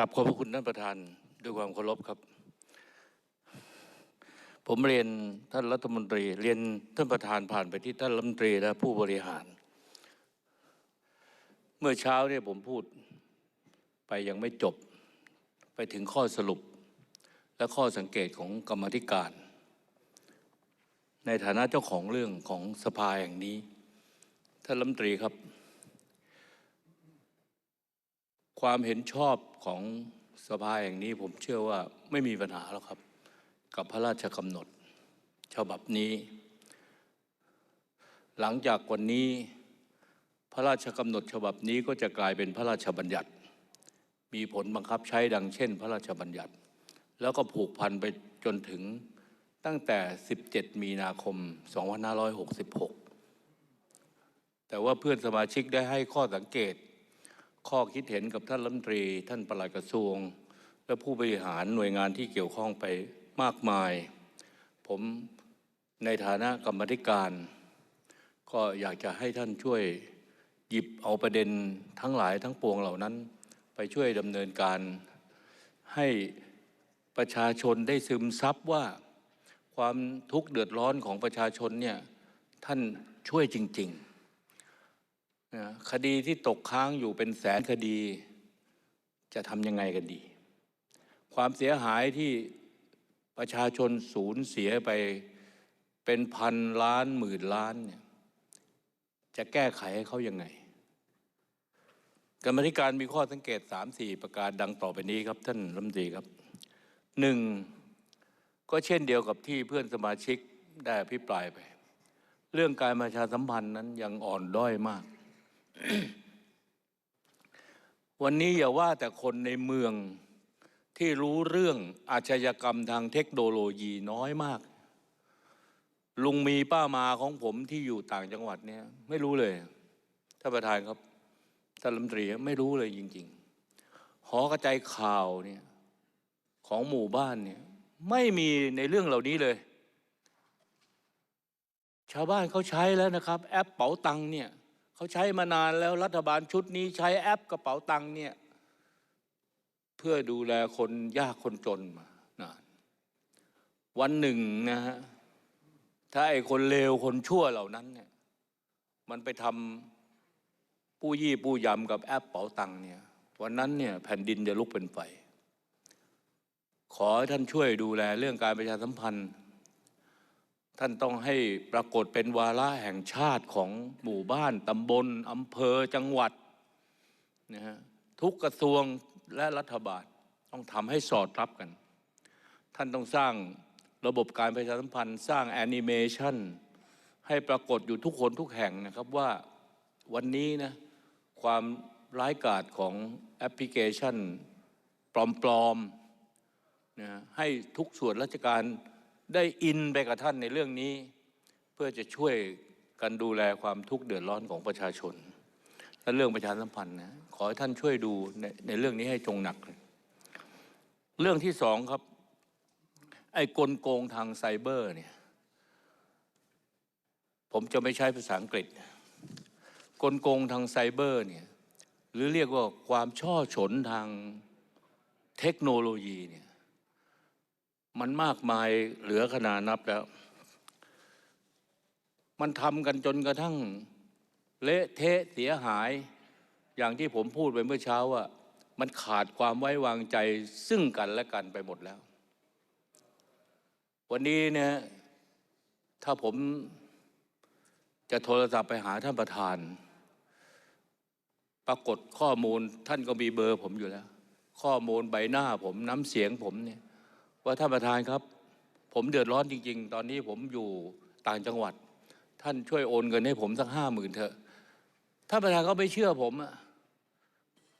กราบขอบพระคุณท่านประธานด้วยความเคารพครับ ผมเรียนท่านรัฐมนตรี เรียนท่านประธานผ่านไปที่ท่านรัฐมนตรีและผู้บริหาร เมื่อเช้าเนี่ยผมพูดไปยังไม่จบ ไปถึงข้อสรุป และข้อสังเกตของกรรมธิการ ในฐานะเจ้าของเรื่องของสภาแห่งนี้ท่านรัฐมนตรีครับ ความเห็นชอบของสภาแห่งนี้ผมเชื่อว่าไม่มีปัญหาแล้วครับ กับพระราชกำหนดฉบับนี้ หลังจากวันนี้พระราชกำหนดฉบับนี้ก็จะกลายเป็นพระราชบัญญัติ มีผลบังคับใช้ดังเช่น พระราชบัญญัติ แล้วก็ผูกพันไปจนถึงตั้งแต่ 17 มีนาคม 2566 แต่ว่าเพื่อนสมาชิกได้ให้ข้อสังเกต ข้อคิดเห็นกับท่านรัฐมนตรี ท่านปลัดกระทรวง และผู้บริหารหน่วยงานที่เกี่ยวข้องไปมากมาย ผมในฐานะกรรมธิการ ก็อยากจะให้ท่านช่วยหยิบเอาประเด็นทั้งหลายทั้งปวงเหล่านั้น ไปช่วยดำเนินการ ให้ประชาชนได้ซึมซับว่าความทุกข์เดือดร้อนของประชาชนเนี่ยท่านช่วยจริง ๆ นะคดีที่ตกค้างอยู่เป็นแสนคดี จะทำยังไงกันดี ความเสียหายที่ประชาชนสูญเสียไปเป็นพันล้านหมื่นล้านเนี่ยจะแก้ไขให้เขายังไง กรรมธิการมีข้อสังเกตสามสี่ประการดังต่อไปนี้ครับ ท่านรัฐมนตรีครับหนึ่งก็เช่นเดียวกับที่เพื่อนสมาชิกได้อภิปรายไป เรื่องการประชาสัมพันธ์นั้นยังอ่อนด้อยมาก วันนี้อย่าว่าแต่คนในเมืองที่รู้เรื่องอาชญากรรมทางเทคโนโลยีน้อยมาก ลุงมีป้ามาของผมที่อยู่ต่างจังหวัดเนี่ย ไม่รู้เลยท่านประธานครับท่านรัฐมนตรีไม่รู้เลยจริง ๆ หอกระจายข่าวเนี่ยของหมู่บ้านเนี่ยไม่มีในเรื่องเหล่านี้เลย ชาวบ้านเขาใช้แล้วนะครับ แอปเป๋าตังค์เนี่ย เขาใช้มานานแล้วรัฐบาลชุดนี้ใช้แอปกระเป๋าตังค์เนี่ยเพื่อดูแลคนยากคนจนมานานวันหนึ่งนะฮะถ้าไอ้คนเลวคนชั่วเหล่านั้นเนี่ยมันไปทำปู้ยี่ปู้ยำกับแอปเป๋าตังค์เนี่ยวันนั้นเนี่ยแผ่นดินจะลุกเป็นไฟขอให้ท่านช่วยดูแลเรื่องการประชาสัมพันธ์ ท่านต้องให้ปรากฏเป็นวาระแห่งชาติของหมู่บ้านตำบลอำเภอจังหวัดนะฮะทุกกระทรวงและรัฐบาลต้องทำให้สอดรับกัน ท่านต้องสร้างระบบการประชาสัมพันธ์ สร้างแอนิเมชันให้ปรากฏอยู่ทุกคนทุกแห่งนะครับว่าวันนี้นะความร้ายกาจของแอปพลิเคชันปลอมๆนะให้ทุกส่วนราชการ ได้อินไปกับท่านในเรื่องนี้ เพื่อจะช่วยกันดูแลความทุกข์เดือดร้อนของประชาชนและเรื่องประชาสัมพันธ์นะขอให้ท่านช่วยดูในในเรื่องนี้ให้จงหนัก เรื่องที่สองครับ ไอ้กลโกงทางไซเบอร์เนี่ยผมจะไม่ใช้ภาษาอังกฤษ กลโกงทางไซเบอร์เนี่ยหรือเรียกว่าความช่อฉนทางเทคโนโลยีเนี่ย มันมากมายเหลือขนานับแล้ว มันทำกันจนกระทั่ง เละเทะเสียหาย อย่างที่ผมพูดไปเมื่อเช้าว่า มันขาดความไว้วางใจซึ่งกันและกันไปหมดแล้ว วันนี้เนี่ยถ้าผมจะโทรศัพท์ไปหาท่านประธาน ปรากฏข้อมูลท่านก็มีเบอร์ผมอยู่แล้ว ข้อมูลใบหน้าผมน้ำเสียงผมเนี่ย ว่าท่านประธานครับ ผมเดือดร้อนจริง ๆ ตอนนี้ผมอยู่ต่างจังหวัด ท่านช่วยโอนเงินให้ผมสักห้าหมื่นเถอะท่านประธานก็ไม่เชื่อผมอะ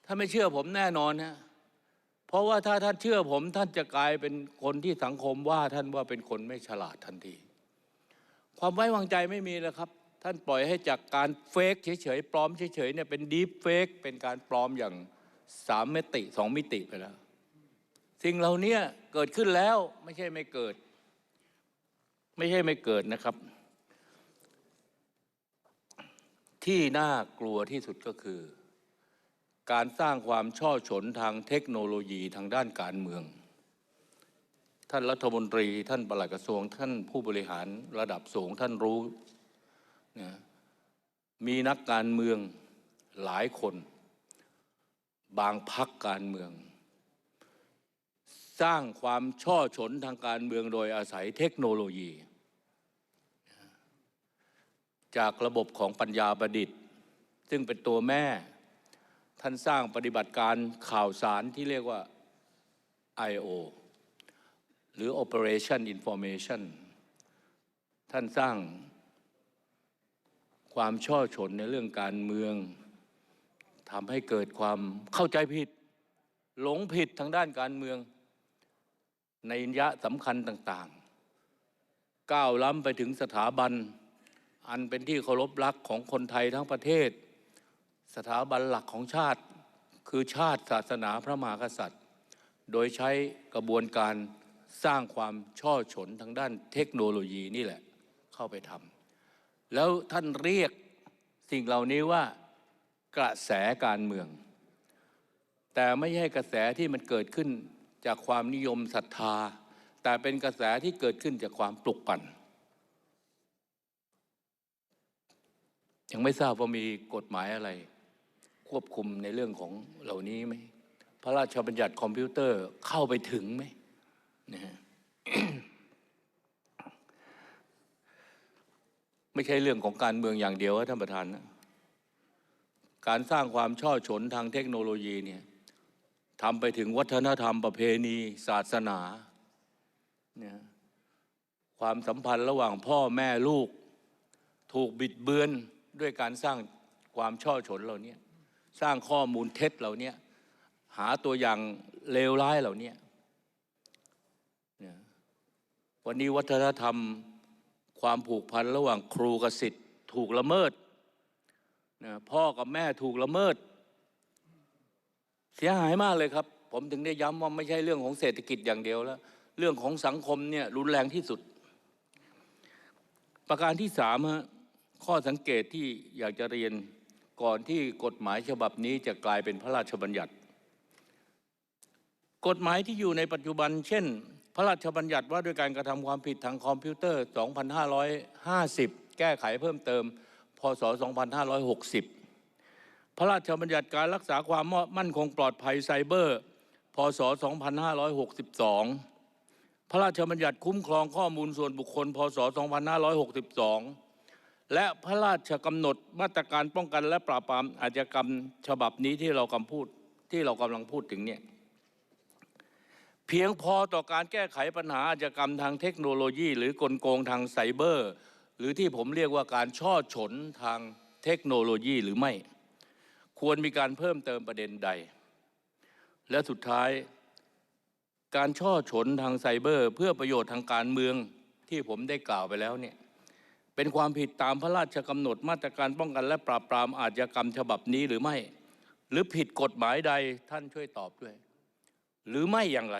ถ้าไม่เชื่อผมแน่นอนนะเพราะว่าถ้าท่านเชื่อผมท่านจะกลายเป็นคนที่สังคมว่าท่านว่าเป็นคนไม่ฉลาดทันที ความไว้วางใจไม่มีแล้วครับ ท่านปล่อยให้จากการเฟกเฉยๆปลอมเฉยๆเนี่ยเป็นดีฟเฟกเป็นการปลอมอย่างสามมิติสองมิติไปแล้ว สิ่งเหล่านี้เกิดขึ้นแล้วไม่ใช่ไม่เกิด ไม่ใช่ไม่เกิดนะครับ ที่น่ากลัวที่สุดก็คือ การสร้างความช่อฉนทางเทคโนโลยีทางด้านการเมือง ท่านรัฐมนตรีท่านปลัดกระทรวงท่านผู้บริหารระดับสูงท่านรู้นะมีนักการเมืองหลายคน บางพักการเมือง สร้างความช่อฉนทางการเมืองโดยอาศัยเทคโนโลยี จากระบบของปัญญาประดิษฐ์ ซึ่งเป็นตัวแม่ ท่านสร้างปฏิบัติการข่าวสารที่เรียกว่า I.O. หรือ Operation Information ท่านสร้างความช่อฉนในเรื่องการเมืองทำให้เกิดความเข้าใจผิด หลงผิดทางด้านการเมือง ในยยะสำคัญต่างๆ ก้าวล้ำไปถึงสถาบัน อันเป็นที่เคารพรักของคนไทยทั้งประเทศ สถาบันหลักของชาติ คือชาติศาสนาพระมหากษัตริย์ โดยใช้กระบวนการสร้างความช่อฉนทางด้านเทคโนโลยีนี่แหละ เข้าไปทำแล้วท่านเรียกสิ่งเหล่านี้ว่ากระแสการเมือง แต่ไม่ใช่กระแสที่มันเกิดขึ้น จากความนิยมศรัทธา แต่เป็นกระแสที่เกิดขึ้นจากความปลุกปั่น ยังไม่ทราบว่ามีกฎหมายอะไร ควบคุมในเรื่องของเหล่านี้ไหมพระราชบัญญัติคอมพิวเตอร์เข้าไปถึงไหมนะฮะไม่ใช่เรื่องของการเมืองอย่างเดียวท่านประธานนะการสร้างความช่อฉนทางเทคโนโลยีเนี่ย ทำไปถึงวัฒนธรรมประเพณีศาสนาเนี่ยความสัมพันธ์ระหว่างพ่อแม่ลูก ถูกบิดเบือนด้วยการสร้างความช่อฉนเหล่านี้สร้างข้อมูลเท็จเหล่านี้หาตัวอย่างเลวร้ายเหล่านี้วันนี้วัฒนธรรมความผูกพันระหว่างครูกับศิษย์ถูกละเมิดพ่อกับแม่ถูกละเมิด เสียหายมากเลยครับ ผมถึงได้ย้ำว่าไม่ใช่เรื่องของเศรษฐกิจอย่างเดียวแล้ว เรื่องของสังคมเนี่ยรุนแรงที่สุด ประการที่สามฮะข้อสังเกตที่อยากจะเรียนก่อนที่กฎหมายฉบับนี้จะกลายเป็นพระราชบัญญัติ กฎหมายที่อยู่ในปัจจุบัน เช่น พระราชบัญญัติว่าด้วยการกระทำความผิดทางคอมพิวเตอร์ 2550 แก้ไขเพิ่มเติม พศ 2560 พระราชบัญญัติการรักษาความมั่นคงปลอดภัยไซเบอร์ พศ 2562 พระราชบัญญัติคุ้มครองข้อมูลส่วนบุคคล พศ 2562 และพระราชกำหนดมาตรการป้องกันและปราบปรามอาชญากรรมฉบับนี้ที่เรากำพูดที่เรากำลังพูดถึงเนี่ยเพียงพอต่อการแก้ไขปัญหาอาชญากรรมทางเทคโนโลยี หรือกลโกงทางไซเบอร์ หรือที่ผมเรียกว่าการช่อฉนทางเทคโนโลยีหรือไม่ ควรมีการเพิ่มเติมประเด็นใด และสุดท้ายการช่อฉนทางไซเบอร์ เพื่อประโยชน์ทางการเมืองที่ผมได้กล่าวไปแล้วเนี่ยเป็นความผิดตามพระราชกำหนดมาตรการป้องกันและปราบปรามอาชญากรรมฉบับนี้หรือไม่ หรือผิดกฎหมายใดท่านช่วยตอบด้วย หรือไม่อย่างไร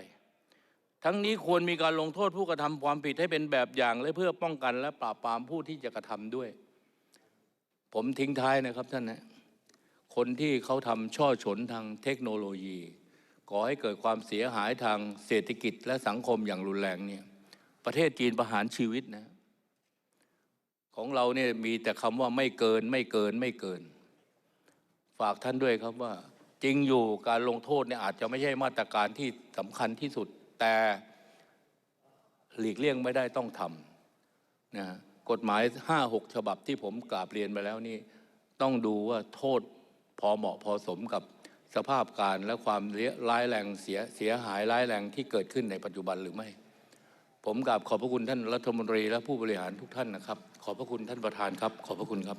ทั้งนี้ควรมีการลงโทษผู้กระทำความผิดให้เป็นแบบอย่างและเพื่อป้องกันและปราบปรามผู้ที่จะกระทำด้วย ผมทิ้งท้ายนะครับท่านนะ คนที่เขาทำช่อฉนทางเทคโนโลยีก่อให้เกิดความเสียหายทางเศรษฐกิจและสังคมอย่างรุนแรงเนี่ยประเทศจีนประหารชีวิตนะ ของเราเนี่ยมีแต่คำว่าไม่เกินไม่เกินไม่เกิน ฝากท่านด้วยครับว่า จริงอยู่การลงโทษเนี่ยอาจจะไม่ใช่มาตรการที่สำคัญที่สุด แต่หลีกเลี่ยงไม่ได้ต้องทำนะกฎหมายห้าหกฉบับที่ผมกราบเรียนไปแล้วนี่ ต้องดูว่าโทษ พอเหมาะพอสมกับสภาพการและความร้ายแรงเสียเสียหายร้ายแรงที่เกิดขึ้นในปัจจุบันหรือไม่ ผมกราบขอบพระคุณท่านรัฐมนตรีและผู้บริหารทุกท่านนะครับ ขอบพระคุณท่านประธานครับ ขอบพระคุณครับ